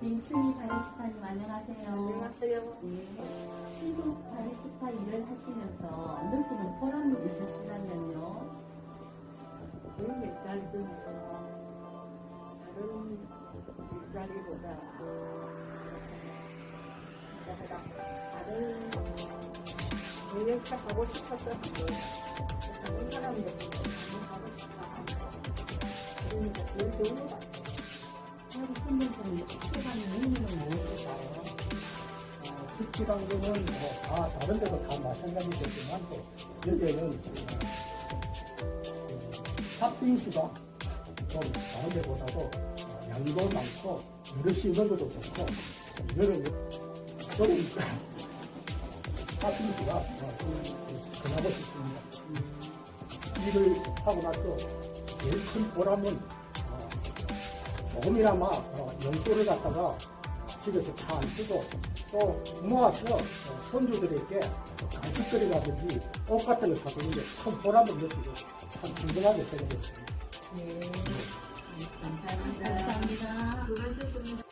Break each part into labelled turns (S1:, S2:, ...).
S1: 김승희 바리스타님 안녕하세요.
S2: 안녕하세요.
S1: 네. 시국 바리스타 일을 하시면서 느끼는 보람이 있으시다면요.
S2: 그런 일자리 중에서 다른 일자리보다 내가 다른 내역사 하고 싶었던 게 다른 사람들 하고 싶다 그러니까 제일 좋은 것 같아요.
S1: 우리 신분들
S3: 식지방송은 뭐다 다른 데도 다 마찬가지겠지만 또 여기에는 그 팥빙수가 좀 다른 데보다도 어, 양도 많고 이릇이 있는 것도 좋고 이거는 그러니까 팥빙수가 싶습니다. 이 일을 하고 나서 제일 큰 보람은 어, 조금이나마 어, 용돈을 갖다가 집에서 다 안 쓰고 또 모아서 어, 손주들에게 간식거리라든지 옷 같은 걸 사주는 게큰 보람을 느끼고 참 궁금하게 생각했습니다.
S1: 네. 감사합니다. 감사합니다.
S2: 수고하셨습니다.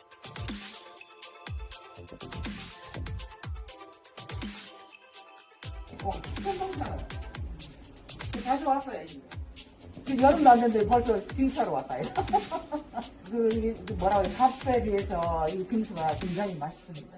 S4: 어, 천동산. 다시 왔어요, 이제. 지금 여름 났는데 벌써 빙수하러 왔다. 이거. 그, 뭐라고 해, 값에 비해서 이 빙수가 굉장히 맛있습니다.